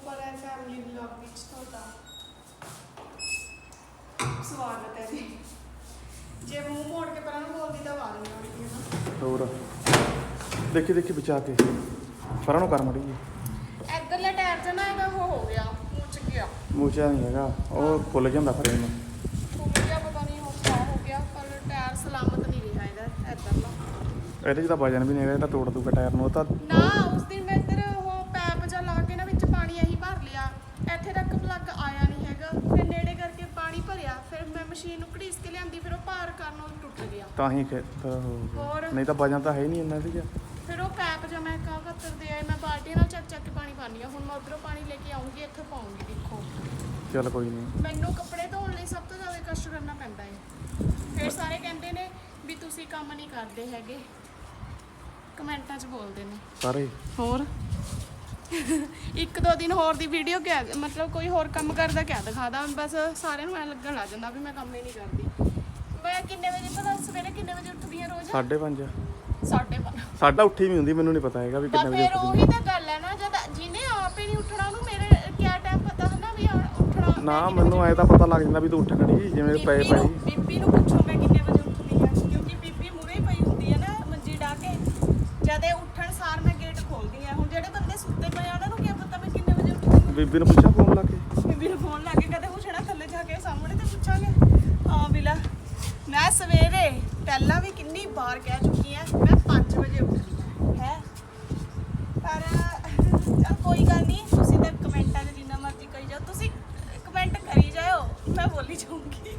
ਉੱਪਰ ਹੈ family vlog ਵਿੱਚ ਤੁਹਾਡਾ। ਸਵਾਗਤ ਹੈ ਜੀ। ਜੇ ਮੂੰਹ ਮੋੜ ਕੇ ਪਰਾਂ ਨੂੰ ਬੋਲਦੀ ਤਾਂ ਆਵਾਜ਼ ਨਹੀਂ ਆਉਂਦੀ ਹੈ ਨਾ। ਹੋਰ। ਦੇਖੀ ਦੇਖੀ ਬਚਾ ਕੇ। ਪਰਾਂ ਨੂੰ ਕਰ ਮੜੀ ਜੀ। ਇੱਧਰਲੇ ਟਾਇਰ 'ਚ ਨਾ ਇਹਦਾ ਉਹ ਹੋ ਗਿਆ ਮੁੱਚ ਗਿਆ। ਮੂਚਾ ਨਹੀਂ ਹੈਗਾ। ਉਹ ਖੁੱਲ ਜਾਂਦਾ ਫਰੇਮ ਖੁੱਲ ਗਿਆ ਪਤਾ ਨਹੀਂ ਉਹ ਹੋ ਗਿਆ ਪਰ ਟਾਇਰ ਸਲਾਮਤ ਨਹੀਂ ਰਿਹਾ ਇਹਦਾ ਇੱਧਰਲਾ। ਇਹਦੇ 'ਚ ਤਾਂ ਵਜਨ ਵੀ ਨਹੀਂ ਹੈਗਾ ਇਹ ਤਾਂ ਤੋੜ ਦੂਗਾ ਟਾਇਰ ਨੂੰ ਉਹ ਤਾਂ ਨਾ ਉਸ ਦਿਨ ਮੈਂ ਇੱਧਰ ਉਹ ਪੈਪ ਜਾਂ ਲਾ ਕੇ ਨਾ ਵਿੱਚ ਪਾਣੀ ਇਹੀ ਭਰ ਲਿਆ ਇੱਥੇ ਤੱਕ ਪਲੱਗ ਆਇਆ ਨਹੀਂ ਹੈਗਾ ਫਿਰ ਨੇੜੇ ਕਰਕੇ ਪਾਣੀ ਭਰਿਆ ਫਿਰ ਮੈਂ ਮਸ਼ੀਨ ਨੂੰ ਘੜੀਸ ਕੇ ਲਿਆਂਦੀ ਫਿਰ ਉਹ ਭਾਰ ਕਾਰਨ ਉਹ ਟੁੱਟ ਗਿਆ ਤਾਂ ਹੀ ਖੇਤ। ਹੋਰ? ਨਹੀਂ ਤਾਂ ਵਜਨ ਤਾਂ ਹੈ ਹੀ ਨਹੀਂ ਇੰਨਾ ਸੀਗਾ। ਫਿਰ ਉਹ ਪੈਪ ਜਾਂ ਮੈਂ ਕਾਹ ਖੱਤਰ ਦੇ ਆਏ ਮੈਂ ਬਾਲਟੀ ਨਾਲ ਚੱਕ ਚੱਕ ਕੇ ਪਾਣੀ ਪਾਉਂਦੀ ਆ। ਹੁਣ ਮੈਂ ਉਧਰੋਂ ਪਾਣੀ ਲੈ ਕੇ ਆਉਂਗੀ ਇੱਥੇ ਪਾਉਂਗੀ ਦੇਖੋ। ਚੱਲ ਕੋਈ ਨਹੀਂ। ਮੈਨੂੰ ਕੱਪੜੇ ਧੋਣ ਲਈ ਸਭ ਤੋਂ ਜ਼ਿਆਦਾ ਕਸ਼ਟ ਕਰਨਾ ਪੈਂਦਾ ਹੈ ਫਿਰ ਸਾਰੇ ਕਹਿੰਦੇ ਨੇ ਵੀ ਤੁਸੀਂ ਕੰਮ ਨਹੀਂ ਕਰਦੇ ਹੈਗੇ। ਕਮੈਂਟਾਂ 'ਚ ਬੋਲਦੇ ਨੇ। ਸਾਰੇ? ਹੋਰ? ਇੱਕ ਦੋ ਦਿਨ ਹੋਰ ਦੀ ਵੀਡੀਓ ਕਿਆ ਮਤਲਬ ਕੋਈ ਹੋਰ ਕੰਮ ਕਰਦਾ ਕਿਆ ਦਿਖਾਦਾ। ਬਸ ਸਾਰਿਆਂ ਨੂੰ ਐ ਲੱਗਣ ਲੱਗ ਜਾਂਦਾ ਵੀ ਮੈਂ ਕੰਮ ਹੀ ਨਹੀਂ ਕਰਦੀ। ਮੈਂ ਕਿੰਨੇ ਵਜੇ ਭਲਾ ਸਵੇਰੇ ਕਿੰਨੇ ਵਜੇ ਉੱਠਦੀ ਆ ਰੋਜ਼ 5:30 ਸਾਢੇ ਪੰਜ। ਸਾਡਾ ਉੱਠੀ ਵੀ ਹੁੰਦੀ ਮੈਨੂੰ ਨਹੀਂ ਪਤਾ ਹੈਗਾ ਵੀ ਬਸ ਕਿੰਨੇ ਵਜੇ ਫਿਰ ਉੱਠਦੀ ਉਹੀ ਤਾਂ ਗੱਲ ਹੈ ਨਾ ਜਦ ਜਿਹਨੇ ਆਪ ਹੀ ਨਹੀਂ ਉੱਠਣਾ ਉਹਨੂੰ ਮੇਰੇ ਕਿਆ ਟਾਈਮ ਪਤਾ ਹੁੰਦਾ ਵੀ ਉੱਠਣਾ ਨਾ ਮੈਨੂੰ ਐ ਤਾਂ ਪਤਾ ਲੱਗ ਜਾਂਦਾ ਵੀ ਤੂੰ ਉੱਠ ਖੜੀ ਜਿਵੇਂ ਪਏ ਪਈ ਬੀਬੀ ਨੂੰ ਪੁੱਛੋ ਮੈਂ ਕਿੰਨੇ ਵਜੇ ਉੱਠਦੀ ਆ ਕਿਉਂਕਿ ਬੀਬੀ ਮੂਰੇ ਪਈ ਹੁੰਦੀ ਆ ਨਾ ਮੰਜੀ ਡਾ ਕੇ। ਜਦ ਇਹ ਉੱਠਣ ਸਾਰ ਮੈਂ ਗੇਟ ਖੋਲਦੀ ਆ। ਹੁਣ ਜਿਹੜੇ ਬੰਦੇ ਸੁੱਤੇ ਪਏ ਆ ਉਹਨਾਂ ਨੂੰ ਕੀ ਪਤਾ ਮੈਂ ਕਿੰਨੇ ਵਜੇ ਉੱਠਦੀ ਆ? ਬੀਬੀ ਨੂੰ ਪੁੱਛਾਂ ਫੋਨ ਲਾ ਕੇ? ਬੀਬੀ ਨੂੰ ਫੋਨ ਲਾ ਕੇ ਕਦੇ ਪੁੱਛਣਾ ਥੱਲੇ ਜਾ ਕੇ ਸਾਹਮਣੇ ਤੇ ਪੁੱਛਾਂਗੇ ਹਾਂ ਬਿਲਾ ਮੈਂ ਸਵੇਰੇ ਪਹਿਲਾਂ ਵੀ ਕਿੰਨੀ ਵਾਰ ਕਹਿ ਚੁੱਕੀ ਆ ਮੈਂ 5 ਵਜੇ ਉੱਠਦੀ ਹੈ ਪਰ, ਚਲ ਕੋਈ ਗੱਲ ਨਹੀਂ, ਤੁਸੀਂ ਤਾਂ ਕਮੈਂਟਾਂ 'ਚ ਜਿੰਨਾ ਮਰਜ਼ੀ ਕਰੀ ਜਾਓ, ਤੁਸੀਂ ਕਮੈਂਟ ਕਰੀ ਜਾਓ ਮੈਂ ਬੋਲੀ ਜਾਊਂਗੀ।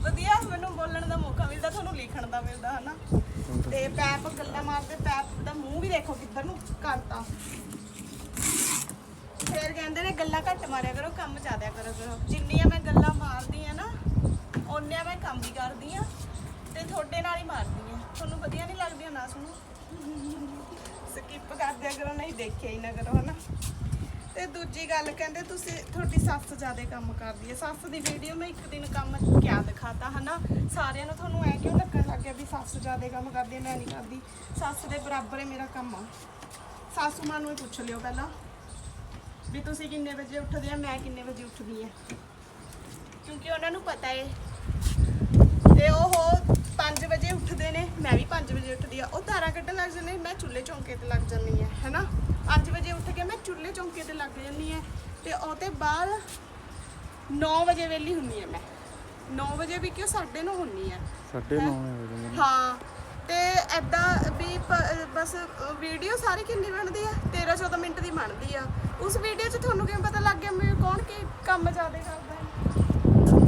ਵਧੀਆ, ਮੈਨੂੰ ਬੋਲਣ ਦਾ ਮੌਕਾ ਮਿਲਦਾ, ਤੁਹਾਨੂੰ ਲਿਖਣ ਦਾ ਮਿਲਦਾ, ਹਨਾ। ਤੇ ਪੈਪ, ਗੱਲਾਂ ਮਾਰਦੇ ਪੈਪ ਦਾ ਮੂੰਹ ਵੀ ਦੇਖੋ ਕਿੱਧਰ ਨੂੰ ਕਰਤਾ। ਫੇਰ ਕਹਿੰਦੇ ਨੇ, ਗੱਲਾਂ ਘੱਟ ਮਾਰਿਆ ਕਰੋ, ਕੰਮ ਜ਼ਿਆਦਾ ਕਰੋ ਕਰੋ। ਜਿੰਨੀਆਂ ਮੈਂ ਗੱਲਾਂ ਮਾਰਦੀ ਆ ਮੈਂ ਕੰਮ ਵੀ ਕਰਦੀ ਆ ਤੇ ਤੁਹਾਡੇ ਨਾਲ ਹੀ ਮਾਰਦੀ ਆ। ਤੁਹਾਨੂੰ ਵਧੀਆ ਨਹੀਂ ਲੱਗਦੀਆਂ ਨਾ ਸੁਣੋ। ਸਕਿਪ ਕਰ ਦਿਆ ਕਰੋ, ਨਹੀਂ ਦੇਖਿਆ ਹੀ ਨਾ ਕਰੋ, ਹਨਾ। ਤੇ ਦੂਜੀ ਗੱਲ ਕਹਿੰਦੇ ਤੁਸੀਂ ਤੁਹਾਡੀ ਸੱਸ ਜ਼ਿਆਦਾ ਕੰਮ ਕਰਦੀ ਹੈ ਸੱਸ ਦੀ ਵੀਡੀਓ ਮੈਂ ਇੱਕ ਦਿਨ ਕੰਮ ਕਿਆ ਦਿਖਾਤਾ, ਹਨਾ। ਸਾਰਿਆਂ ਨੂੰ ਤੁਹਾਨੂੰ ਐ ਕਿਉਂ ਲੱਗਣ ਲੱਗ ਗਿਆ ਵੀ ਸੱਸ ਜ਼ਿਆਦਾ ਕੰਮ ਕਰਦੀ ਹੈ ਮੈਂ ਨਹੀਂ ਕਰਦੀ। ਸੱਸ ਦੇ ਬਰਾਬਰ ਹੈ ਮੇਰਾ ਕੰਮ। ਆ ਸਾਸੂ ਮਾਂ ਨੂੰ ਪੁੱਛ ਲਿਓ ਪਹਿਲਾਂ ਵੀ ਤੁਸੀਂ ਕਿੰਨੇ ਵਜੇ ਉੱਠਦੇ ਆ ਮੈਂ ਕਿੰਨੇ ਵਜੇ ਉੱਠਦੀ ਆ। ਕਿਉਂਕਿ ਉਹਨਾਂ ਨੂੰ ਪਤਾ ਏ ਤੇ ਉਹ 5 ਵਜੇ ਉੱਠਦੇ ਨੇ ਮੈਂ ਵੀ 5 ਵਜੇ ਉੱਠਦੀ ਆ ਉਹ ਧਾਰਾਂ ਕੱਢਣ ਲੱਗ ਜਾਂਦੇ ਨੇ, ਮੈਂ ਚੁੱਲ੍ਹੇ ਚੌਂਕੇ ਤੇ ਲੱਗ ਜਾਂਦੀ ਆ ਹੈਨਾ? 5 ਵਜੇ ਉੱਠ ਕੇ ਮੈਂ ਚੁੱਲ੍ਹੇ ਚੌਂਕੇ ਤੇ ਲੱਗ ਜਾਂਦੀ ਆ ਤੇ ਉਹ ਤੇ ਬਾਅਦ 9 ਵਜੇ ਵੇਲੀ ਹੁੰਨੀ ਆ ਮੈਂ। 9 ਵਜੇ ਵੀ ਕਿਉਂ? 9:30 ਹੁੰਨੀ ਆ 9:30 ਹੋ? ਜਾਂਦੇ ਨੇ ਹਾਂ ਤੇ ਐਦਾਂ ਵੀ ਬਸ ਵੀਡੀਓ ਸਾਰੀ ਕਿੰਨੀ ਬਣਦੀ ਆ? 13 14 ਮਿੰਟ ਦੀ ਬਣਦੀ ਆ। ਉਸ ਵੀਡੀਓ 'ਚ ਤੁਹਾਨੂੰ ਕਿਵੇਂ ਪਤਾ ਲੱਗ ਗਿਆ? ਵੀ ਕੌਣ ਕੀ ਕੰਮ ਜ਼ਿਆਦਾ ਕਰਦਾ ਹੈ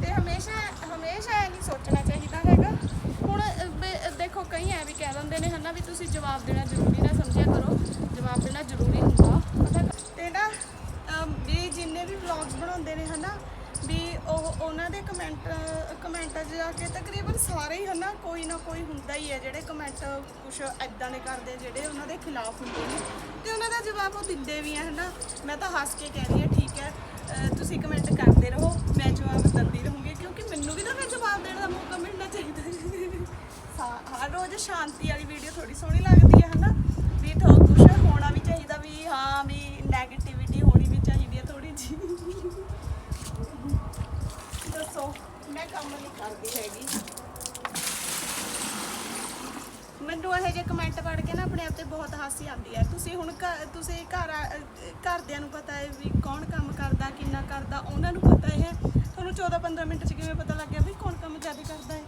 ਤੇ ਹਮੇਸ਼ਾ ਹਮੇਸ਼ਾ ਇਹ ਨਹੀਂ ਸੋਚਣਾ ਚਾਹੀਦਾ ਹੈਗਾ ਹੁਣ ਅ, ਬੇ- ਦੇਖੋ ਕਈ ਐ ਵੀ ਨੇ ਹਨਾ ਵੀ ਤੁਸੀਂ ਜਵਾਬ ਦੇਣਾ ਜ਼ਰੂਰੀ ਨਾ ਸਮਝਿਆ ਕਰੋ। ਜਵਾਬ ਦੇਣਾ ਜ਼ਰੂਰੀ ਹੁੰਦਾ। ਪਤਾ ਤੇ ਨਾ ਅਮ, ਵੀ ਜਿੰਨੇ ਵੀ ਵਲੌਗਸ ਬਣਾਉਂਦੇ ਨੇ ਹਨਾ ਵੀ ਉਹ ਉਹਨਾਂ ਦੇ ਕਮੈਂਟ ਕਮੈਂਟਾਂ 'ਚ ਜਾ ਕੇ ਤਕਰੀਬਨ ਸਾਰੇ ਹੀ ਹਨਾ ਕੋਈ ਨਾ ਕੋਈ ਹੁੰਦਾ ਹੀ ਹੈ ਜਿਹੜੇ ਕਮੈਂਟ ਕੁਛ ਐਦਾਂ ਦੇ ਕਰਦੇ ਜਿਹੜੇ ਉਹਨਾਂ ਦੇ ਖਿਲਾਫ ਹੁੰਦੇ ਨੇ। ਤੇ ਉਹਨਾਂ ਦਾ ਜਵਾਬ ਉਹ ਦਿੰਦੇ ਵੀ ਆ ਹਨਾ। ਮੈਂ ਤਾਂ ਹੱਸ ਕੇ ਕਹਿੰਦੀ ਆ ਠੀਕ ਹੈ ਅਹ ਤੁਸੀਂ ਕਮੈਂਟ ਕਰਦੇ ਰਹੋ ਮੈਂ ਜਵਾਬ ਦਿੰਦੀ ਰਹੂੰਗੀ। ਸਾ- ਰੋਜ਼ ਸ਼ਾਂਤੀ ਵਾਲੀ ਵੀਡੀਓ ਥੋੜੀ ਸੋਹਣੀ ਲੱਗਦੀ ਹੈ, ਹਨਾ? ਵੀ ਥੋ ਕੁਛ ਹੋਣਾ ਵੀ ਚਾਹੀਦਾ, ਵੀ ਹਾਂ, ਵੀ 네ਗੇਟਿਵਿਟੀ ਹੋਣੀ ਵੀ ਚਾਹੀਦੀ ਹੈ ਥੋੜੀ ਜੀ ਦੱਸੋ, ਮੈਂ ਕੰਮ ਨਹੀਂ ਕਰਦੀ ਹੈਗੀ। ਮੈਨੂੰ ਇਹ ਜਿਹੇ ਕਮੈਂਟ ਪੜ੍ਹ ਕੇ ਨਾ ਆਪਣੇ ਆਪ ਤੇ ਬਹੁਤ ਹਾਸੀ ਆਉਂਦੀ ਹੈ। ਤੁਸੀਂ ਹੁਣ ਘ- ਤੁਸੀਂ ਘਰ ਘਰਦਿਆਂ ਨੂੰ ਪਤਾ ਹੈ ਵੀ ਕੌਣ ਕੰਮ ਕਰਦਾ, ਕਿੰਨਾ ਕਰਦਾ, ਉਹਨਾਂ ਨੂੰ ਪਤਾ ਹੈ। ਤੁਹਾਨੂੰ 14 15 ਮਿੰਟ ਚ ਕਿਵੇਂ ਪਤਾ ਲੱਗ ਗਿਆ ਵੀ ਕੌਣ ਕੰਮ ਜ਼ਿਆਦਾ ਕਰਦਾ ਹੈ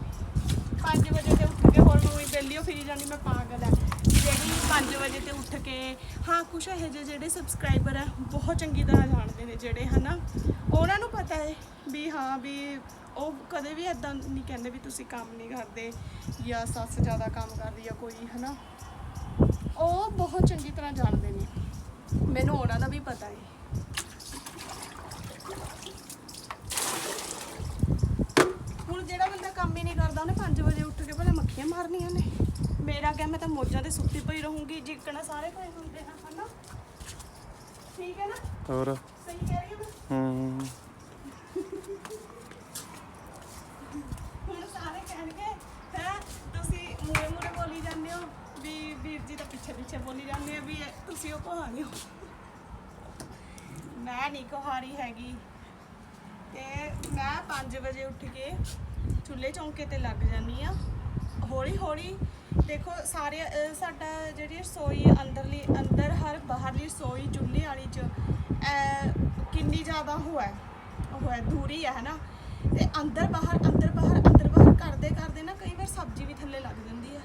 5 ਵਜੇ ਤੇ ਉੱਠ ਕੇ ਹੋਰ ਮੈਂ ਉਹੀ ਬੈਲੀਓ ਮੈਂ ਪਾਗਲ ਹੈ ਜਿਹੜੀ 5 ਵਜੇ ਤੇ ਉੱਠ ਕੇ, ਹਾਂ, ਕੁਛ ਇਹ ਜਿਹੇ ਜਿਹੜੇ ਸਬਸਕ੍ਰਾਈਬਰ ਹੈ ਬਹੁਤ ਚੰਗੀ ਤਰ੍ਹਾਂ ਜਾਣਦੇ ਨੇ ਜਿਹੜੇ, ਹਨਾ? ਉਹਨਾਂ ਨੂੰ ਪਤਾ ਹੈ ਵੀ, ਹਾਂ, ਵੀ ਉਹ ਕਦੇ ਵੀ ਐਦਾਂ ਨਹੀਂ ਕਹਿੰਦੇ ਵੀ ਤੁਸੀਂ ਕੰਮ ਨਹੀਂ ਕਰਦੇ ਜਾਂ ਸੱਸ ਜ਼ਿਆਦਾ ਕੰਮ ਕਰਦੀ ਆ ਕੋਈ, ਹਨਾ? ਉਹ ਬਹੁਤ ਚੰਗੀ ਤਰ੍ਹਾਂ ਜਾਣਦੇ ਨੇ। ਮੈਨੂੰ ਉਹਨਾਂ ਦਾ ਵੀ ਪਤਾ ਹੈ। ਹੁਣ ਜਿਹੜਾ ਬੰਦਾ ਕੰਮ ਹੀ ਨਹੀਂ ਕਰਦਾ, ਉਹਨੇ 5 ਵਜੇ ਉੱਠ ਕੇ ਭਲਾ ਮੱਖੀਆਂ ਮਾਰਨੀਆਂ ਨੇ। ਮੇਰਾ ਕਿਹਾ ਮੈਂ ਤਾਂ ਮੋਜਾਂ ਤੇ ਸੁੱਤੀ ਪਈ ਰਹੂੰਗੀ ਜਿੱਕਣਾ ਸਾਰੇ ਪਏ ਹੁੰਦੇ ਹਨ ਹਨਾ? ਠੀਕ ਹੈ ਨਾ? ਹੋਰ? ਸਹੀ ਕਹਿ ਰਹੀ ਹਾਂ ਮੈਂ? ਹੂੰ। ਹੁਣ ਸਾਰੇ ਕਹਿਣਗੇ ਹੈ ਤੁਸੀਂ ਮੂਰੇ ਮੂਰੇ ਬੋਲੀ ਜਾਂਦੇ ਹੋ ਵੀ ਵੀਰ ਜੀ ਤਾਂ ਪਿੱਛੇ ਪਿੱਛੇ ਬੋਲੀ ਜਾਂਦੇ ਆ ਵੀ ਇਹ ਤੁਸੀਂ ਉਹ ਕਹਾਣੀ ਹੋ। ਮੈਂ ਨਹੀਂ ਕੁਹਾਰੀ ਹੈਗੀ। ਤੇ ਮੈਂ 5 ਵਜੇ ਉੱਠ ਕੇ ਚੁੱਲ੍ਹੇ ਚੌਂਕੇ ਤੇ ਲੱਗ ਜਾਂਦੀ ਆ ਹੌਲੀ ਹੌਲੀ ਦੇਖੋ ਸਾਰੇ ਅਹ, ਸਾਡਾ ਜਿਹੜੀ ਰਸੋਈ ਅੰਦਰਲੀ ਅੰਦਰ ਹਰ ਬਾਹਰਲੀ ਰਸੋਈ ਚੁੱਲ੍ਹੇ ਵਾਲੀ ਚ ਅਹ, ਕਿੰਨੀ ਜ਼ਿਆਦਾ ਉਹ ਹੈ ਉਹ ਹੈ ਦੂਰੀ ਹੈ ਹਨਾ? ਤੇ ਅੰਦਰ ਬਾਹਰ ਅੰਦਰ ਬਾਹਰ ਅੰਦਰ ਬਾਹਰ ਕਰਦੇ ਕਰਦੇ ਨਾ ਕਈ ਵਾਰ ਸਬਜ਼ੀ ਵੀ ਥੱਲੇ ਲੱਗ ਜਾਂਦੀ ਹੈ।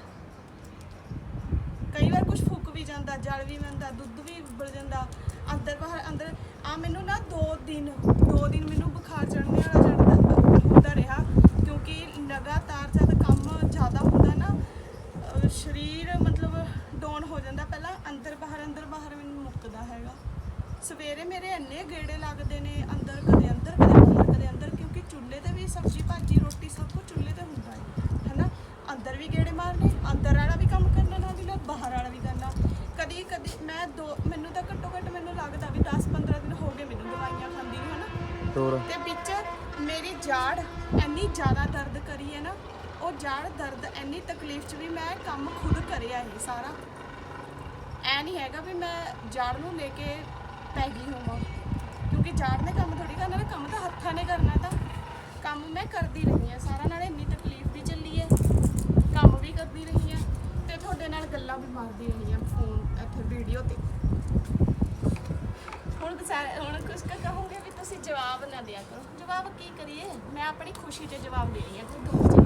ਕਈ ਵਾਰ ਕੁਝ ਫੁੱਕ ਵੀ ਜਾਂਦਾ ਜਲ ਵੀ ਪੈਂਦਾ ਦੁੱਧ ਵੀ ਉੱਬਲ ਜਾਂਦਾ ਅੰਦਰ ਬਾਹਰ ਅੰਦਰ ਆ ਮੈਨੂੰ ਨਾ 2 ਦਿਨ 2 ਦਿਨ ਮੈਨੂੰ ਬੁਖਾਰ ਚੜ੍ਹਨੇ ਵਾਲਾ ਚੜ੍ਹਦਾ ਹੁੰਦਾ ਰਿਹਾ ਕਿਉਂਕਿ ਲਗਾਤਾਰ ਜਦ ਕੰਮ ਜ਼ਿਆਦਾ ਹੁੰਦਾ ਨਾ ਅਹ ਸਰੀਰ ਮਤਲਬ ਡਾਊਨ ਹੋ ਜਾਂਦਾ ਪਹਿਲਾਂ ਅੰਦਰ ਬਾਹਰ ਅੰਦਰ ਬਾਹਰ ਮੈਨੂੰ ਮੁੱਕਦਾ ਹੈਗਾ। ਸਵੇਰੇ ਮੇਰੇ ਇੰਨੇ ਗੇੜੇ ਲੱਗਦੇ ਨੇ ਅੰਦਰ ਕਦੇ ਅੰਦਰ ਕਦੇ ਬਾਹਰ ਕਦੇ ਅੰਦਰ ਕਿਉਂਕਿ ਚੁੱਲ੍ਹੇ ਤੇ ਵੀ ਸਬਜ਼ੀ ਭਾਜੀ ਰੋਟੀ ਸਭ ਕੁਝ ਚੁੱਲ੍ਹੇ ਤੇ ਹੁੰਦਾ ਹੈ ਹੈਨਾ? ਅੰਦਰ ਵੀ ਗੇੜੇ ਮਾਰਨੇ ਅੰਦਰ ਵਾਲਾ ਵੀ ਕੰਮ ਕਰਨਾ ਨਾਲ ਦੀ ਨਾਲ ਬਾਹਰ ਵਾਲਾ ਵੀ ਕਰਨਾ। ਕਦੀ ਕਦੀ ਮੈਂ ਦੋ ਮੈਨੂੰ ਤਾਂ ਘੱਟੋ ਘੱਟ ਮੈਨੂੰ ਲੱਗਦਾ ਵੀ 10 15 ਦਿਨ ਹੋ ਗਏ ਮੈਨੂੰ ਦਵਾਈਆਂ ਖਾਂਦੀ ਨੂੰ ਹਨਾ? ਹੋਰ? ਤੇ ਵਿੱਚ ਮੇਰੀ ਜਾੜ ਇੰਨੀ ਜ਼ਿਆਦਾ ਦਰਦ ਕਰੀ ਹੈ ਨਾ ਉਹ ਜਾੜ, ਦਰਦ, ਇੰਨੀ ਤਕਲੀਫ 'ਚ ਵੀ ਮੈਂ ਕੰਮ ਖੁਦ ਕਰਿਆ ਇਹ ਸਾਰਾ। ਐ ਨਹੀਂ ਹੈਗਾ ਵੀ ਮੈਂ ਜਾੜ ਨੂੰ ਲੈ ਕੇ ਪੈ ਗਈ ਹੋਵਾਂ। ਕਿਉਂਕਿ ਜਾੜ ਨੇ ਕੰਮ ਥੋੜੀ ਕਰਨਾ ਨਾ ਕੰਮ ਤਾਂ ਹੱਥਾਂ ਨੇ ਕਰਨਾ ਤਾਂ। ਕੰਮ ਮੈਂ ਕਰਦੀ ਰਹੀ ਹਾਂ, ਸਾਰਾ ਨਾਲ ਇੰਨੀ ਤਕਲੀਫ ਵੀ ਚੱਲੀ ਹੈ। ਕੰਮ ਵੀ ਕਰਦੀ ਰਹੀ ਹਾਂ ਤੇ ਤੁਹਾਡੇ ਨਾਲ ਗੱਲਾਂ ਵੀ ਮਾਰਦੀ ਰਹੀ ਹਾਂ ਫੋਨ, ਇੱਥੇ ਵੀਡੀਓ ਤੇ। ਹੁਣ ਹੁਣ ਕੁਝ ਕਹੋਗੇ ਵੀ ਤੁਸੀਂ ਜਵਾਬ ਨਾ ਦਿਆ ਕਰੋ। ਜਵਾਬ ਕੀ ਕਰੀਏ? ਮੈਂ ਆਪਣੀ ਖੁਸ਼ੀ 'ਚ ਜਵਾਬ ਦੇ ਰਹੀ ਹਾਂ ਕੋਈ ਦੁੱਖ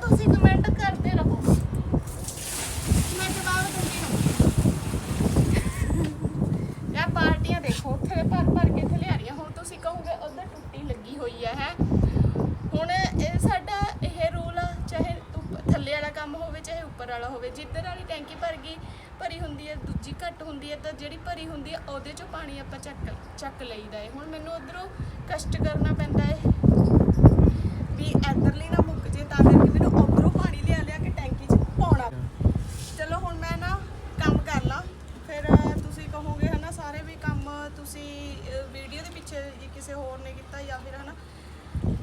ਤੁਸੀਂ ਕਮੈਂਟ ਕਰਦੇ ਰਹੋ। ਮੈਂ ਜਵਾਬ ਦਿੰਦੀ ਰਹੂੰਗੀ ਯਾ ਪਾਰਟੀਆਂ ਦੇਖੋ, ਉੱਥੇ ਭਰ ਭਰ ਕੇ ਇੱਥੇ ਹੁਣ ਤੁਸੀਂ ਕਹੋਗੇ, ਉਧਰ ਟੁੱਟੀ ਲੱਗੀ ਹੋਈ ਹੈ ਹੈ। ਹੁਣ ਇਹ ਸਾਡਾ ਇਹ ਰੂਲ ਆ, ਚਾਹੇ ਥੱਲੇ ਵਾਲਾ ਕੰਮ ਹੋਵੇ, ਚਾਹੇ ਉੱਪਰ ਵਾਲਾ ਹੋਵੇ, ਜਿੱਧਰ ਵਾਲੀ ਟੈਂਕੀ ਭਰ ਗਈ, ਭਰੀ ਹੁੰਦੀ ਹੈ ਦੂਜੀ ਘੱਟ ਹੁੰਦੀ ਹੈ ਤਾਂ ਜਿਹੜੀ ਭਰੀ ਹੁੰਦੀ ਹੈ ਉਹਦੇ ਚੋਂ ਪਾਣੀ ਆਪਾਂ ਚੱਕ ਚੱਕ ਲਈਦਾ ਹੈ ਹੁਣ ਮੈਨੂੰ ਉਧਰੋਂ ਕਸ਼ਟ ਕਰਨਾ ਪੈਂਦਾ ਹੈ ਵੀ ਇੱਧਰਲੀ ਨਾ ਮੁੱਕ ਜੇ ਤਾਂ ਕਰਕੇ ਮੈਨੂੰ ਉਧਰੋਂ ਪਾਣੀ ਲਿਆ ਲਿਆ ਕੇ ਟੈਂਕੀ 'ਚ ਪਾਉਣਾ ਚਲੋ ਹੁਣ ਮੈਂ ਨਾ ਕੰਮ ਕਰ ਲਾਂ ਫਿਰ ਅਹ, ਤੁਸੀਂ ਕਹੋਗੇ ਹਨਾ ਸਾਰੇ ਵੀ ਕੰਮ ਤੁਸੀਂ ਵੀਡੀਓ ਦੇ ਪਿੱਛੇ ਜੇ ਕਿਸੇ ਹੋਰ ਨੇ ਕੀਤਾ ਜਾਂ ਫਿਰ ਹਨਾ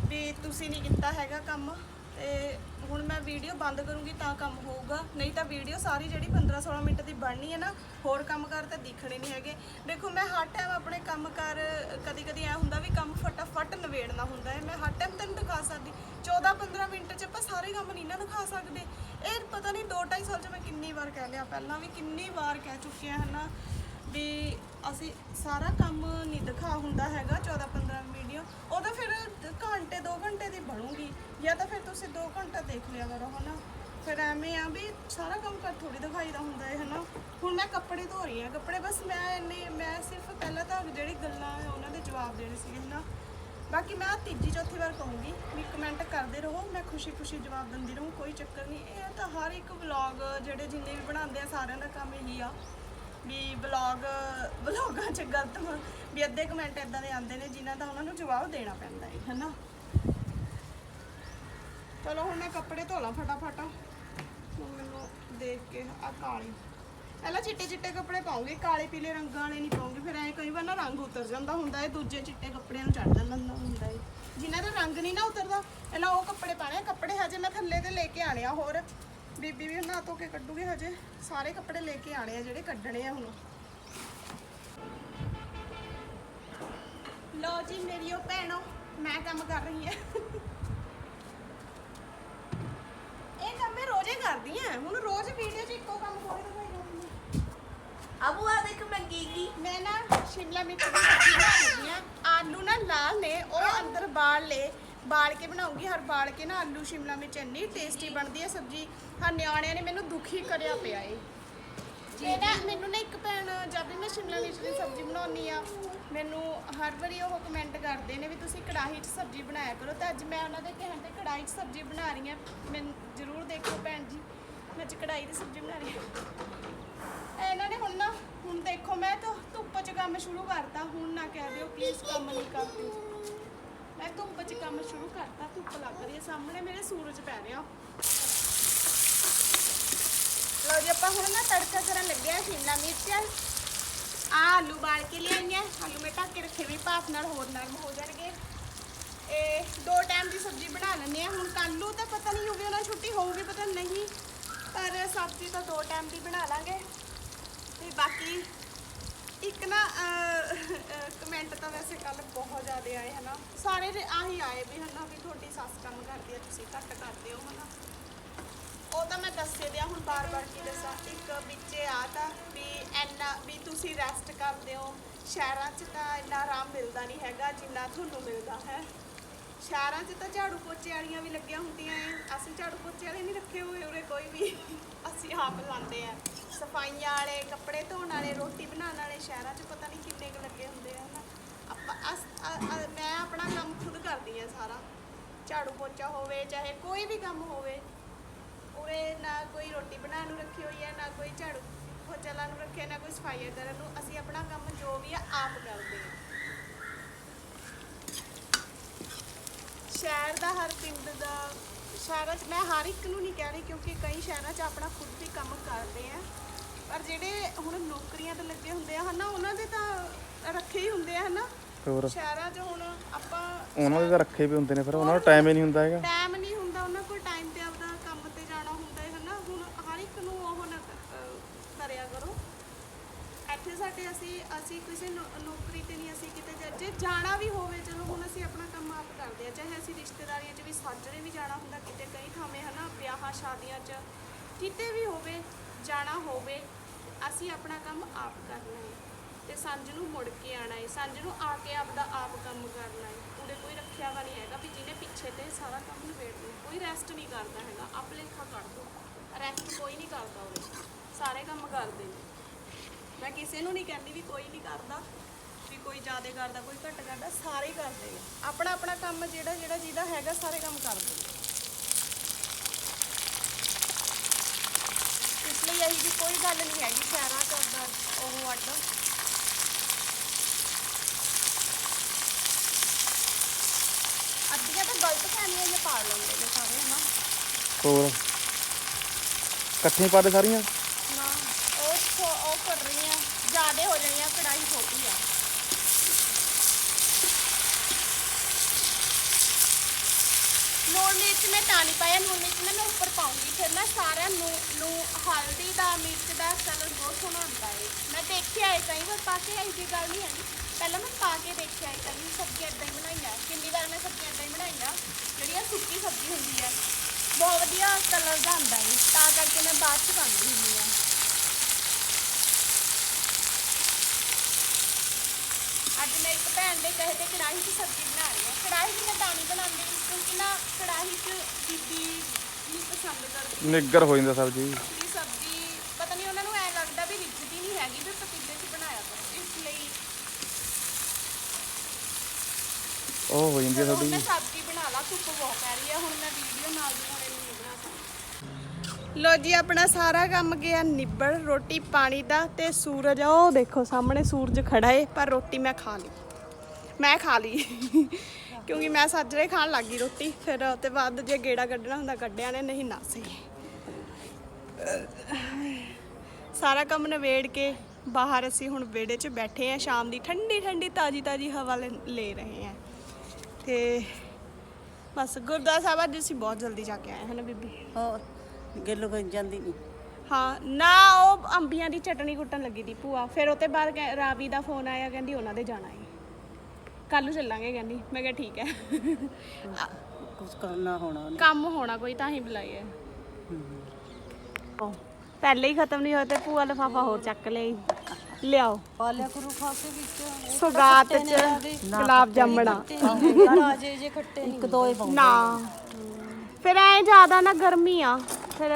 ਵੀ ਤੁਸੀਂ ਨਹੀਂ ਕੀਤਾ ਹੈਗਾ ਕੰਮ ਤੇ ਹੁਣ ਮੈਂ ਵੀਡੀਓ ਬੰਦ ਕਰੂੰਗੀ ਤਾਂ ਕੰਮ ਹੋਊਗਾ ਨਹੀਂ ਤਾਂ ਵੀਡੀਓ ਸਾਰੀ ਜਿਹੜੀ 15 16 ਮਿੰਟ ਦੀ ਬਣਨੀ ਹੈ ਨਾ, ਹੋਰ ਕੰਮ ਕਰ ਤਾਂ ਦਿਖਣੇ ਨਹੀਂ ਹੈਗੇ। ਦੇਖੋ, ਮੈਂ ਹਰ ਟਾਈਮ ਆਪਣੇ ਕੰਮ ਕਰ ਕਦੀ ਕਦੀ ਐ ਹੁੰਦਾ ਵੀ ਕੰਮ ਫਟਾਫਟ ਨਵੇੜਨਾ ਹੁੰਦਾ ਹੈ। ਮੈਂ ਹਰ ਟਾਈਮ ਤੈਨੂੰ ਦਿਖਾ ਸਕਦੀ। 14 15 ਮਿੰਟ 'ਚ ਆਪਾਂ ਸਾਰੇ ਕੰਮ ਨਹੀਂ ਨਾ ਦਿਖਾ ਸਕਦੇ। ਇਹ ਪਤਾ ਨਹੀਂ 2 2.5 ਸਾਲ 'ਚ ਮੈਂ ਕਿੰਨੀ ਵਾਰ ਕਹਿ ਲਿਆ, ਪਹਿਲਾਂ ਵੀ ਕਿੰਨੀ ਵਾਰ ਕਹਿ ਚੁੱਕੇ ਆ ਹਨਾ, ਵੀ ਅਸੀਂ ਸਾਰਾ ਕੰਮ ਨਹੀਂ ਦਿਖਾ ਹੁੰਦਾ ਹੈਗਾ 14 15 ਵੀਡੀਓ ਉਹ ਤਾਂ ਫਿਰ ਘੰਟੇ 2 ਘੰਟੇ ਦੀ ਬਣੂਗੀ। ਜਾਂ ਤਾਂ ਫਿਰ ਤੁਸੀਂ 2 ਘੰਟਾ ਦੇਖ ਲਿਆ ਕਰੋ, ਹਨਾ। ਫਿਰ ਐਵੇਂ ਆ ਵੀ ਸਾਰਾ ਕੰਮ ਕਰ ਥੋੜੀ ਦਿਖਾਈਦਾ ਹੁੰਦਾ ਹੈ ਹਨਾ ਹੁਣ ਮੈਂ ਕੱਪੜੇ ਧੋ ਰਹੀ ਹਾਂ, ਕੱਪੜੇ ਬਸ ਮੈਂ ਇੰਨੇ, ਮੈਂ ਸਿਰਫ ਪਹਿਲਾਂ ਤਾਂ ਜਿਹੜੀ ਗੱਲਾਂ ਹੈ ਉਹਨਾਂ ਦੇ ਜਵਾਬ ਦੇਣੇ ਸੀਗੇ ਹਨਾ ਬਾਕੀ ਮੈਂ ਤੀਜੀ ਚੌਥੀ ਵਾਰ ਕਹੂੰਗੀ ਵੀ ਕਮੈਂਟ ਕਰਦੇ ਰਹੋ, ਮੈਂ ਖੁਸ਼ੀ-ਖੁਸ਼ੀ ਜਵਾਬ ਦਿੰਦੀ ਰਹੂੰ, ਕੋਈ ਚੱਕਰ ਨਹੀਂ। ਇਹ ਤਾਂ ਹਰ ਇੱਕ ਵਲੌਗ ਜਿਹੜੇ ਜਿੰਨੇ ਵੀ ਬਣਾਉਂਦੇ ਆ, ਸਾਰਿਆਂ ਦਾ ਕੰਮ ਇਹੀ ਆ ਵੀ ਵਲੌਗ ਵਲੌਗਾਂ 'ਚ ਗਲਤ ਵੀ ਅੱਧੇ ਕਮੈਂਟ ਇਦਾਂ ਦੇ ਆਉਂਦੇ ਨੇ ਜਿਨ੍ਹਾਂ ਦਾ ਉਹਨਾਂ ਨੂੰ ਜਵਾਬ ਦੇਣਾ ਪੈਂਦਾ ਹੈ ਹਨਾ ਚਲੋ ਹੁਣ ਮੈਂ ਕੱਪੜੇ ਧੋ ਲਾਂ ਫਟਾਫਟ। ਹੁਣ ਮੈਨੂੰ ਦੇਖ ਕੇ ਆ ਕਾਲੀ। ਪਹਿਲਾਂ ਚਿੱਟੇ ਚਿੱਟੇ ਕੱਪੜੇ ਪਾਉਂਗੇ, ਕਾਲੇ ਪੀਲੇ ਰੰਗਾਂ ਵਾਲੇ ਨਹੀਂ ਪਾਉਂਗੀ, ਫਿਰ ਐ ਕਈ ਵਾਰ ਨਾ ਰੰਗ ਉਤਰ ਜਾਂਦਾ ਹੁੰਦਾ ਹੈ ਦੂਜੇ ਚਿੱਟੇ ਕੱਪੜਿਆਂ ਨੂੰ ਚੜ ਜਾਂਦਾ ਹੁੰਦਾ ਹੈ ਜਿਨ੍ਹਾਂ ਦਾ ਰੰਗ ਨਹੀਂ ਨਾ ਉਤਰਦਾ, ਪਹਿਲਾਂ ਉਹ ਕੱਪੜੇ ਪਾਣੇ ਆ, ਕੱਪੜੇ ਹਜੇ ਮੈਂ ਥੱਲੇ ਤੇ ਲੈ ਕੇ ਆਣੇ ਆ ਹੋਰ। ਬੀਬੀ ਵੀ ਨਹਾ ਧੋ ਕੇ ਕੱਢੂਗੀ ਹਜੇ, ਸਾਰੇ ਕੱਪੜੇ ਲੈ ਕੇ ਆਣੇ ਆ ਜਿਹੜੇ ਕੱਢਣੇ ਆ ਹੁਣ। ਲੋ ਜੀ ਮੇਰੀ ਉਹ ਭੈਣੋ, ਮੈਂ ਕੰਮ ਕਰ ਰਹੀ ਹਾਂ ਇਹ ਕੰਮ ਮੈਂ ਰੋਜ਼ੇ ਕਰਦੀ ਆ ਹੁਣ ਰੋਜ਼ ਵੀਡੀਓ 'ਚ ਇੱਕੋ ਕੰਮ ਥੋੜੀ ਦਿਖਾਈ ਜਾਂਦੀ ਅਬੂ ਆ ਦੇਖ ਮੈਂ ਗੀਗੀ ਮੈਂ ਨਾ ਸ਼ਿਮਲਾ ਮਿਰਚ ਦੀ ਸਬਜ਼ੀ ਬਣਾਉਣੀ ਆ ਆਲੂ ਨਾ ਲਾਲ ਨੇ ਉਹ ਅੰਦਰ ਬਾਲ ਲੈ। ਬਾਲ ਕੇ ਬਣਾਉਂਗੀ ਹਰ ਬਾਲ ਕੇ ਨਾ ਆਲੂ ਸ਼ਿਮਲਾ ਮਿਰਚ ਇੰਨੀ ਟੇਸਟੀ ਬਣਦੀ ਹੈ ਸਬਜ਼ੀ। ਹਾਂ ਨਿਆਣਿਆਂ ਨੇ ਮੈਨੂੰ ਦੁਖੀ ਕਰਿਆ ਪਿਆ ਏ। ਜੀ ਨਾ, ਮੈਨੂੰ ਨਾ ਇੱਕ ਭੈਣ, ਜਦ ਵੀ ਮੈਂ ਸ਼ਿਮਲਾ ਮਿਰਚ ਦੀ ਸਬਜ਼ੀ ਬਣਾਉਣੀ ਆ, ਮੈਨੂੰ ਹਰ ਵਾਰੀ ਉਹ ਕਮੈਂਟ ਕਰਦੇ ਨੇ ਵੀ ਤੁਸੀਂ ਕੜਾਹੀ 'ਚ ਸਬਜ਼ੀ ਬਣਾਇਆ ਕਰੋ। ਤਾਂ ਅੱਜ ਮੈਂ ਉਹਨਾਂ ਦੇ ਕਹਿਣ ਤੇ ਕੜਾਹੀ 'ਚ ਸਬਜ਼ੀ ਬਣਾ ਰਹੀ ਆ ਮੈਨੂੰ ਜ਼ਰੂਰ ਦੇਖੋ ਭੈਣ ਜੀ, ਮੈਂ ਅੱਜ ਕੜਾਹੀ ਦੀ ਸਬਜ਼ੀ ਬਣਾ ਰਹੀ ਹਾਂ। ਇਹਨਾਂ ਨੇ ਹੁਣ ਨਾ, ਹੁਣ ਦੇਖੋ ਮੈਂ ਤਾਂ ਧੁੱਪ 'ਚ ਕੰਮ ਸ਼ੁਰੂ ਕਰਤਾ। ਹੁਣ ਨਾ ਕਹਿ ਦਿਓ ਪਲੀਜ਼ ਕੰਮ ਨਹੀਂ ਕਰਦੇ। ਮੈਂ ਧੁੱਪ 'ਚ ਕੰਮ ਸ਼ੁਰੂ ਕਰਤਾ, ਧੁੱਪ ਲੱਗ ਰਹੀ ਹੈ। ਸਾਹਮਣੇ ਮੇਰੇ ਸੂਰਜ ਪੈ ਰਿਹਾ। ਲਓ ਜੀ ਆਪਾਂ ਹੁਣ ਨਾ ਤੜਕਾ ਕਰਨ ਲੱਗਿਆ ਸ਼ਿਮਲਾ ਮਿਰਚ ਆ ਆਲੂ ਬਾਲ ਕੇ ਲਿਆਈਆਂ ਆਲੂ ਮੈਂ ਢੱਕ ਕੇ ਰੱਖੇ ਵੀ ਭਾਫ ਨਾਲ ਹੋਰ ਨਰਮ ਹੋ ਜਾਣਗੇ ਇਹ ਦੋ ਟਾਈਮ ਦੀ ਸਬਜ਼ੀ ਬਣਾ ਲੈਂਦੇ ਆ ਹੁਣ ਕੱਲ੍ਹ ਨੂੰ ਤਾਂ ਪਤਾ ਨਹੀਂ ਹੋਵੇ ਉਹਨਾਂ ਛੁੱਟੀ ਹੋਊਗੀ ਪਤਾ ਨਹੀਂ ਪਰ ਸਬਜ਼ੀ ਤਾਂ ਦੋ ਟਾਈਮ ਦੀ ਬਣਾ ਲਾਂਗੇ ਤੇ ਬਾਕੀ ਇੱਕ ਨਾ ਕਮੈਂਟ ਤਾਂ ਵੈਸੇ ਕੱਲ ਬਹੁਤ ਜ਼ਿਆਦਾ ਆਏ ਹਨਾ ਸਾਰੇ ਦੇ ਆਹੀ ਆਏ ਵੀ ਹਨਾ ਵੀ ਤੁਹਾਡੀ ਸੱਸ ਕੰਮ ਕਰਦੀ ਆ ਤੁਸੀਂ ਘੱਟ ਕਰਦੇ ਹੋ ਹਨਾ ਉਹ ਤਾਂ ਮੈਂ ਦੱਸੇ ਦਿਆ ਹੁਣ ਬਾਰ-ਬਾਰ ਕੀ ਦੱਸਾਂ। ਇੱਕ ਵਿੱਚੇ ਆ ਤਾਂ ਵੀ ਐਨਾ ਵੀ ਤੁਸੀਂ ਰੈਸਟ ਕਰਦੇ ਹੋ। ਸ਼ਹਿਰਾਂ 'ਚ ਤਾਂ ਇੰਨਾ ਆਰਾਮ ਮਿਲਦਾ ਨਹੀਂ ਹੈਗਾ, ਜਿੰਨਾ ਤੁਹਾਨੂੰ ਮਿਲਦਾ ਹੈ। ਸ਼ਹਿਰਾਂ 'ਚ ਤਾਂ ਝਾੜੂ ਪੋਚੇ ਵਾਲੀਆਂ ਵੀ ਲੱਗੀਆਂ ਹੁੰਦੀਆਂ ਐ। ਅਸੀਂ ਝਾੜੂ ਪੋਚੇ ਵਾਲੇ ਨਹੀਂ ਰੱਖੇ ਹੋਏ ਉਰੇ ਕੋਈ ਵੀ। ਅਸੀਂ ਆਪ ਲਾਉਂਦੇ ਆ। ਸਫਾਈਆਂ ਵਾਲੇ, ਕੱਪੜੇ ਧੋਣ ਵਾਲੇ, ਰੋਟੀ ਬਣਾਉਣ ਵਾਲੇ ਸ਼ਹਿਰਾਂ 'ਚ ਪਤਾ ਨਹੀਂ ਕਿੰਨੇ ਕੁ ਲੱਗੇ ਹੁੰਦੇ ਆ ਨਾ। ਆਪਾਂ ਅਸ- ਮੈਂ ਆਪਣਾ ਕੰਮ ਖੁਦ ਕਰਦੀ ਆ ਸਾਰਾ। ਝਾੜੂ ਪੋਚਾ ਹੋਵੇ, ਚਾਹੇ ਕੋਈ ਵੀ ਕੰਮ ਹੋਵੇ। ਉਰੇ ਨਾ ਕੋਈ ਰੋਟੀ ਬਣਾਉਣ ਨੂੰ ਰੱਖੀ ਹੋਈ ਹੈ ਨਾ ਕੋਈ ਝਾੜੂ ਪੋਚਾ ਲਾਉਣ ਨੂੰ ਰੱਖਿਆ ਨਾ ਕੋਈ ਸਫ਼ਾਈ ਕਰਨ ਨੂੰ। ਅਸੀਂ ਆਪਣਾ ਕੰਮ ਜੋ ਵੀ ਆ ਆਪ ਕਰਦੇ ਹਾਂ। ਸ਼ਹਿਰ ਦਾ ਹਰ ਪਿੰਡ ਦਾ ਸ਼ਹਿਰਾਂ 'ਚ ਮੈਂ ਹਰ ਇੱਕ ਨੂੰ ਨਹੀਂ ਕਹਿ ਰਹੀ ਕਿਉਂਕਿ ਕਈ ਸ਼ਹਿਰਾਂ 'ਚ ਆਪਣਾ ਖੁਦ ਵੀ ਕੰਮ ਕਰਦੇ ਆ। ਪਰ ਜਿਹੜੇ ਹੁਣ ਨੌਕਰੀਆਂ ਤੇ ਲੱਗੇ ਹੁੰਦੇ ਆ ਹਨਾ ਉਹਨਾਂ ਦੇ ਤਾਂ ਰੱਖੇ ਹੀ ਹੁੰਦੇ ਆ ਹਨਾ। ਹੋਰ? ਸ਼ਹਿਰਾਂ 'ਚ ਹੁਣ ਆਪਾਂ ਉਹਨਾਂ ਦੇ ਤਾਂ ਰੱਖੇ ਵੀ ਹੁੰਦੇ ਨੇ ਫਿਰ ਉਹਨਾਂ ਨੂੰ ਟਾਈਮ ਹੀ ਨਹੀਂ ਹੁੰਦਾ ਹੈਗਾ ਟਾਈਮ ਨਹੀਂ ਹੁੰਦਾ ਉਹਨਾਂ ਕੋਲ ਟਾਈਮ ਤੇ ਆਪਦਾ ਕੰਮ ਤੇ ਜਾਣਾ ਹੁੰਦਾ ਹੈ ਹਨਾ ਹੁਣ ਹਰ ਇੱਕ ਨੂੰ ਉਹ ਨਾ ਕ- ਅਹ ਕਰਿਆ ਕਰੋ ਇੱਥੇ ਸਾਡੇ ਅਸੀਂ ਅਸੀਂ ਕਿਸੇ ਨੌ- ਨੌਕਰੀ ਤੇ ਨਹੀਂ ਅਸੀਂ ਕਿਤੇ ਜਾ- ਜੇ ਜਾਣਾ ਵੀ ਹੋਵੇ ਚਲੋ ਹੁਣ ਅਸੀਂ ਆਪਣਾ ਕੰਮ ਆਪ ਕਰਦੇ ਆ ਚਾਹੇ ਅਸੀਂ ਰਿਸ਼ਤੇਦਾਰੀਆਂ 'ਚ ਵੀ ਸਾਜਰੇ ਵੀ ਜਾਣਾ ਹੁੰਦਾ ਕਿਤੇ ਕਈ ਥਾਵੇਂ ਹਨਾ ਵਿਆਹਾਂ ਸ਼ਾਦੀਆਂ 'ਚ ਕਿਤੇ ਵੀ ਹੋਵੇ ਜਾਣਾ ਹੋਵੇ ਅਸੀਂ ਆਪਣਾ ਕੰਮ ਆਪ ਕਰਨਾ ਹੈ। ਤੇ ਸਾਂਝ ਨੂੰ ਮੁੜ ਕੇ ਆਣਾ ਹੈ। ਸਾਂਝ ਨੂੰ ਆ ਕੇ ਆਪਦਾ ਆਪ ਕੰਮ ਕਰਨਾ ਹੈ। ਉਹਦੇ ਕੋਈ ਰੱਖਿਆ ਵਾ ਨਹੀਂ ਹੈਗਾ ਵੀ ਜਿਹਨੇ ਪਿੱਛੇ ਤੇ ਸਾਰਾ ਕੰਮ ਨਿਬੇੜ ਦੋ ਕੋਈ ਰੈਸਟ ਨਹੀਂ ਕਰਦਾ ਹੈਗਾ। ਆਪ ਲੇਖਾ ਕਰ ਦੋ। ਰੈਸਟ ਕੋਈ ਨਹੀਂ ਕਰਦਾ ਉਹਦੇ ਸਾਰੇ ਕੰਮ ਕਰਦੇ ਨੇ। ਮੈਂ ਕਿਸੇ ਨੂੰ ਨਹੀਂ ਕਹਿੰਦੀ ਵੀ ਕੋਈ ਨਹੀਂ ਕਰਦਾ, ਵੀ ਕੋਈ ਜ਼ਿਆਦਾ ਕਰਦਾ, ਕੋਈ ਘੱਟ ਕਰਦਾ। ਸਾਰੇ ਕਰਦੇ ਨੇ। ਆਪਣਾ ਆਪਣਾ ਕੰਮ ਜਿਹੜਾ ਜਿਹੜਾ ਜਿਹਦਾ ਹੈਗਾ, ਸਾਰੇ ਕੰਮ ਕਰਦੇ ਨੇ। ਇਸ ਲਈ ਇਹੀ ਕੋਈ ਗੱਲ ਨਹੀਂ ਹੈਗੀ, ਸ਼ਹਿਰਾਂ ਕਰਦਾ ਉਹ ਅੱਡ। ਅੱਧੀਆਂ ਤਾਂ ਗਲਤ ਫਹਿਮੀਆਂ ਜੇ ਪਾੜ ਲੈਂਦੇ ਨੇ ਸਾਰੇ, ਹਨਾ? ਹੋਰ? ਇਕੱਠੇ ਪਾ ਦੇ ਸਾਰੀਆਂ ਨਾ ਉਹ ਛੋ- ਉਹ ਕਰ ਰਹੀਆਂ ਜ਼ਿਆਦੇ ਹੋ ਜਾਣੀਆਂ ਕੜਾਈ ਛੋਟੀ ਆ ਲੂਣ ਮਿਰਚ ਮੈਂ ਤਾਂ ਨਹੀਂ ਪਾਇਆ ਲੂਣ ਮਿਰਚ ਨਾ ਮੈਂ ਉੱਪਰ ਪਾਉਂਗੀ, ਫਿਰ ਨਾ ਸਾਰਾ ਨੂੰ ਨੂੰ ਹਲਦੀ ਦਾ, ਮਿਰਚ ਦਾ ਕਲਰ ਬਹੁਤ ਸੋਹਣਾ ਹੁੰਦਾ ਹੈ ਮੈਂ ਦੇਖਿਆ ਹੈ ਕਈ ਵਾਰ, ਪਾ ਕੇ ਆਈ ਦੀ ਗੱਲ ਨਹੀਂ ਹੈ ਪਹਿਲਾਂ ਮੈਂ ਪਾ ਕੇ ਦੇਖਿਆ ਹੈ ਕਈ ਸਬਜ਼ੀਆਂ ਇਦਾਂ ਹੀ ਬਣਾਈਆਂ ਕਿੰਨੀ ਵਾਰ ਮੈਂ ਸਬਜ਼ੀਆਂ ਇਦਾਂ ਹੀ ਬਣਾਈਆਂ ਜਿਹੜੀਆਂ ਸੁੱਕੀ ਸਬਜ਼ੀ ਹੁੰਦੀ ਹੈ ਬਹੁਤ ਵਧੀਆ ਕਲਰ ਦਾ ਆਉਂਦਾ ਹੈ ਤਾਂ ਕਰਕੇ ਮੈਂ ਬਾਅਦ ਚ ਪਾਉਂਦੀ ਹੁੰਦੀ ਹਾਂ ਅੱਜ ਮੈਂ ਇੱਕ ਭੈਣ ਦੇ ਕਹੇ ਤੇ ਕੜਾਹੀ 'ਚ ਸਬਜ਼ੀ ਬਣਾ ਰਹੀ ਹਾਂ ਕੜਾਹੀ 'ਚ ਮੈਂ ਤਾਂ ਨਹੀਂ ਬਣਾਉਂਦੀ ਕਿਉਂਕਿ ਨਾ ਕੜਾਹੀ 'ਚ ਬੀਬੀ ਨਹੀਂ ਪਸੰਦ ਕਰਦੀ ਨਿੱਗਰ ਹੋ ਜਾਂਦਾ ਸਬਜ਼ੀ। ਵੀ ਸਬਜ਼ੀ ਪਤਾ ਨਹੀਂ ਉਹਨਾਂ ਨੂੰ ਐ ਲੱਗਦਾ ਵੀ ਰਿੱਝਦੀ ਨਹੀਂ ਹੈਗੀ ਵੀ ਪਤੀਲੇ 'ਚ ਬਣਾਇਆ ਕਰੋ ਇਸ ਲਈ ਉਹ ਹੋ ਜਾਂਦੀ ਆ ਚਲੋ ਥੋੜੀ ਮੈਂ ਸਬਜ਼ੀ ਬਣਾ ਲਾ ਧੁੱਪ ਬਹੁਤ ਪੈ ਰਹੀ ਹੈ ਹੁਣ ਮੈਂ ਵੀਡੀਓ ਨਾਲ ਦੀ ਨਾਲ ਇਹਨੂੰ ਨਹੀਂ ਬਣਾ ਸਕਦੀ ਲੋ ਜੀ ਆਪਣਾ ਸਾਰਾ ਕੰਮ ਗਿਆ ਨਿਬੜ ਰੋਟੀ ਪਾਣੀ ਦਾ ਤੇ ਸੂਰਜ ਉਹ ਦੇਖੋ ਸਾਹਮਣੇ ਸੂਰਜ ਖੜਾ ਏ ਪਰ ਰੋਟੀ ਮੈਂ ਖਾ ਲਈ। ਮੈਂ ਖਾ ਲਈ। ਕਿਉਂਕਿ ਮੈਂ ਸਾਜਰੇ ਖਾਣ ਲੱਗ ਗਈ ਰੋਟੀ ਫਿਰ ਉਹ ਤੇ ਬਾਅਦ ਜੇ ਗੇੜਾ ਕੱਢਣਾ ਹੁੰਦਾ ਕੱਢਿਆ ਨੇ ਨਹੀਂ ਨਾ ਸਹੀ। ਸਾਰਾ ਕੰਮ ਨਵੇੜ ਕੇ ਬਾਹਰ ਅਸੀਂ ਹੁਣ ਵਿਹੜੇ 'ਚ ਬੈਠੇ ਆ ਸ਼ਾਮ ਦੀ ਠੰਡੀ ਠੰਡੀ ਤਾਜੀ ਤਾਜੀ ਹਵਾ ਲੈ ਰਹੇ ਆ ਤੇ ਬਸ ਗੁਰਦੁਆਰਾ ਸਾਹਿਬ ਅੱਜ ਅਸੀਂ ਬਹੁਤ ਜਲਦੀ ਜਾ ਕੇ ਆਏ ਹਾਂ ਨਾ ਬੀਬੀ? ਹੋਰ ਗਿੱਲ ਕੋਈ ਜਾਂਦੀ ਨਹੀਂ? ਹਾਂ ਨਾ ਉਹ ਅੰਬੀਆਂ ਦੀ ਚਟਣੀ ਕੁੱਟਣ ਲੱਗੀ ਦੀ ਭੂਆ ਫਿਰ ਉਹਤੇ ਬਾਅਦ ਰਾਵੀ ਦਾ ਫੋਨ ਆਇਆ ਕਹਿੰਦੀ ਉਹਨਾਂ ਦੇ ਜਾਣਾ ਹੈ ਕੱਲ ਨੂੰ ਚੱਲਾਂਗੇ ਕਹਿੰਦੀ ਮੈਂ ਕਿਹਾ ਠੀਕ ਹੈ। ਕੁਝ ਕਰਨਾ ਹੋਣਾ ਉਹਨੇ। ਕੰਮ ਹੋਣਾ ਕੋਈ ਤਾਂ ਹੀ ਬੁਲਾਈ ਹੈ। ਪਹਿਲੇ ਹੀ ਖਤਮ ਨਹੀਂ ਹੋਏ ਤੇ ਭੂਆ ਲਫਾਫਾ ਹੋਰ ਚੱਕ ਲਈ ਲਿਆਓ। ਪਾਲਿਆ ਕਰੂ ਖਾ ਕੇ ਵਿੱਚ। ਸੁਗਾਤ ਚ ਗੁਲਾਬ ਜਾਮਣਾ। ਰਾਜੇ ਜੇ ਖੱਟੇ ਇੱਕ ਦੋ ਹੀ ਪਾਉਂਦੇ ਨਾ। ਫਿਰ ਐ ਜ਼ਿਆਦਾ ਨਾ ਗਰਮੀ ਆ। ਫਿਰ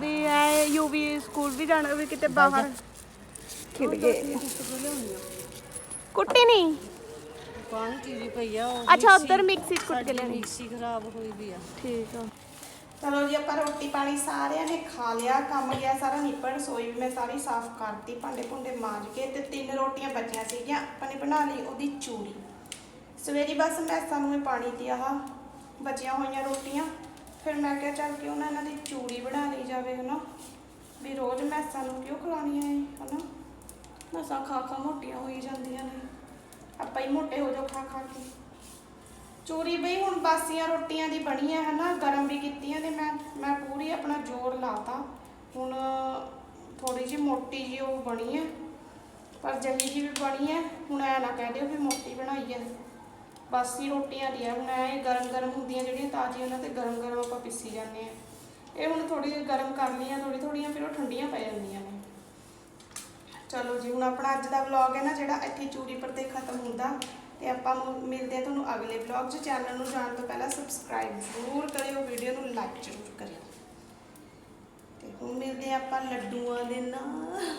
ਵੀ ਐ ਯੂਵੀ ਸਕੂਲ ਵੀ ਜਾਣਾ ਵੀ ਕਿਤੇ ਬਾਹਰ। ਖਿੜ ਗਏ। ਕੁੱਟੀ ਨਹੀਂ ਪਾਣੀ ਚੀਰੀ ਪਈ ਆ ਉਹ ਅੱਛਾ ਉਧਰ ਮਿਕਸੀ ਚ ਕੁੱਟ ਕੇ ਲੈਣੀ ਮਿਕਸੀ ਖਰਾਬ ਹੋਈ ਵੀ ਆ। ਠੀਕ ਆ। ਚਲੋ ਜੀ ਆਪਾਂ ਰੋਟੀ ਪਾਣੀ ਸਾਰਿਆਂ ਨੇ ਖਾ ਲਿਆ ਕੰਮ ਗਿਆ ਸਾਰਾ ਨਿਪੜ ਰਸੋਈ ਵੀ ਮੈਂ ਸਾਰੀ ਸਾਫ਼ ਕਰਤੀ ਭਾਂਡੇ ਭੁੰਡੇ ਮਾਂਜ ਕੇ ਤੇ ਤਿੰਨ ਰੋਟੀਆਂ ਬਚੀਆਂ ਸੀਗੀਆਂ ਆਪਾਂ ਨੇ ਬਣਾ ਲਈ ਉਹਦੀ ਚੂਰੀ। ਸਵੇਰੀ ਬਸ ਮੈਂ ਸਾਨੂੰ ਮੈਂ ਪਾਣੀ ਦੀ ਆਹ ਬਚੀਆਂ ਹੋਈਆਂ ਰੋਟੀਆਂ ਫਿਰ ਮੈਂ ਕਿਹਾ ਚੱਲ ਕਿਉਂ ਨਾ ਇਹਨਾਂ ਦੀ ਚੂਰੀ ਬਣਾ ਲਈ ਜਾਵੇ ਹਨਾ? ਵੀ ਰੋਜ਼ ਮੈਸਾਂ ਨੂੰ ਕਿਉਂ ਖਿਲਾਉਣੀਆਂ ਏ ਹਨਾ? ਮੈਸਾਂ ਖਾ ਖਾ ਮੋਟੀਆਂ ਹੋਈ ਜਾਂਦੀਆਂ ਨੇ। ਆਪਾਂ ਹੀ ਮੋਟੇ ਹੋ ਜਾਓ ਖਾ ਖਾ ਕੇ। ਚੂਰੀ ਬਈ, ਹੁਣ ਬਾਸੀਆਂ ਰੋਟੀਆਂ ਦੀ ਬਣੀ ਹੈ ਹਨਾ, ਗਰਮ ਵੀ ਕੀਤੀਆਂ ਨੇ, ਮੈਂ ਮੈਂ ਪੂਰੀ ਆਪਣਾ ਜ਼ੋਰ ਲਾਤਾ। ਹੁਣ ਥੋੜੀ ਜਿਹੀ ਮੋਟੀ ਜਿਹੀ ਉਹ ਬਣੀ ਹੈ ਪਰ ਜਹੀ ਜਿਹੀ ਵੀ ਬਣੀ ਹੈ ਹੁਣ ਐ ਨਾ ਕਹਿ ਦਿਓ ਵੀ ਮੋਟੀ ਬਣਾਈ ਹੈ ਬਾਸੀ ਰੋਟੀਆਂ ਦੀ ਹੈ ਹੁਣ ਐ ਗਰਮ ਗਰਮ ਹੁੰਦੀਆਂ ਜਿਹੜੀਆਂ ਤਾਜ਼ੀਆਂ, ਉਹਨਾਂ ਤੇ ਗਰਮ ਗਰਮ ਆਪਾਂ ਪਿੱਸੀ ਜਾਂਦੇ ਆ। ਇਹ ਹੁਣ ਥੋੜੀ ਜਿਹੀ ਗਰਮ ਕਰ ਲਈਆਂ ਥੋੜੀ ਥੋੜੀਆਂ ਫਿਰ ਉਹ ਠੰਡੀਆਂ ਪੈ ਜਾਂਦੀਆਂ ਨੇ। ਚਲੋ ਜੀ, ਹੁਣ ਆਪਣਾ ਅੱਜ ਦਾ ਵਲੌਗ ਹੈ ਨਾ ਜਿਹੜਾ ਇੱਥੇ ਚੂਰੀ ਪਰ ਤੇ ਖਤਮ ਹੁੰਦਾ, ਤੇ ਆਪਾਂ ਮਿਲਦੇ ਆ ਤੁਹਾਨੂੰ ਅਗਲੇ ਵਲੌਗ 'ਚ। ਚੈਨਲ ਨੂੰ ਜਾਣ ਤੋਂ ਪਹਿਲਾਂ ਸਬਸਕ੍ਰਾਈਬ ਜ਼ਰੂਰ ਕਰਿਓ ਵੀਡੀਓ ਨੂੰ ਲਾਈਕ ਜ਼ਰੂਰ ਕਰਿਓ। ਤੇ ਹੁਣ ਮਿਲਦੇ ਆ ਆਪਾਂ ਲੱਡੂਆਂ ਦੇ ਨਾਲ।